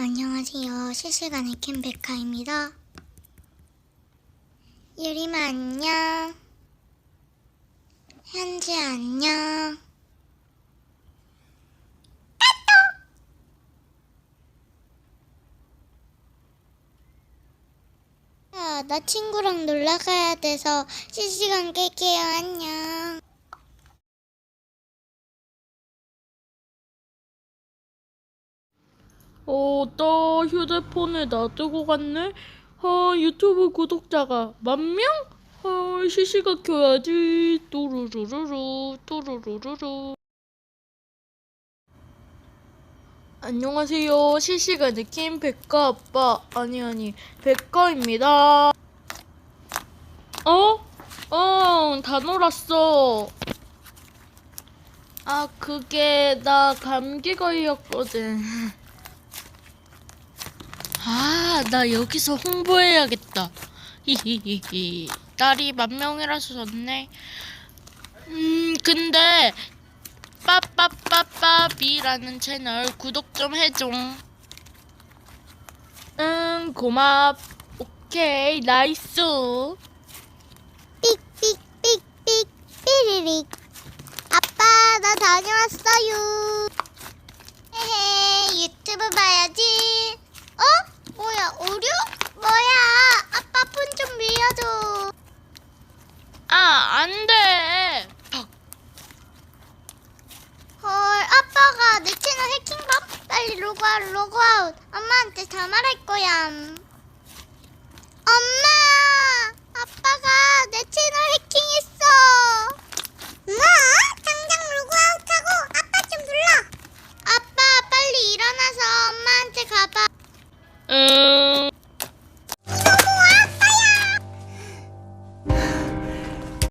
안녕하세요. 실시간의 캠백카입니다. 유리마 안녕. 현지 안녕. 아, 나 친구랑 놀러 가야 돼서 실시간 깰게요. 안녕. 어, 나 휴대폰에 놔두고 갔네? 아, 유튜브 구독자가 만 명? 아, 시시각 켜야지. 또르르르르, 또르르르르. 안녕하세요. 실시간 느낌 백가 아빠. 아니, 아니, 백가입니다. 어? 어, 다 놀았어. 아, 그게 나 감기 걸렸거든. 아, 나 여기서 홍보해야겠다. 히히히히. 딸이 만 명이라서 좋네. 음, 근데 빠빠빠빠비라는 채널 구독 좀 해줘. 응, 고맙. 오케이, 나이스. 삑삑삑삑 삐리릭 아빠 나 다녀왔어요 헤헤 유튜브 봐야지 어? 뭐야 오류? 뭐야 아빠 폰 좀 빌려줘 아, 안 돼. 팍. 헐 아빠가 내 채널 해킹감? 빨리 로그아웃 로그아웃 엄마한테 다 말할 거야 엄마 아빠가 내 채널 해킹했어 뭐? 당장 로그아웃하고 아빠 좀 불러 아빠 빨리 일어나서 엄마한테 가봐 음,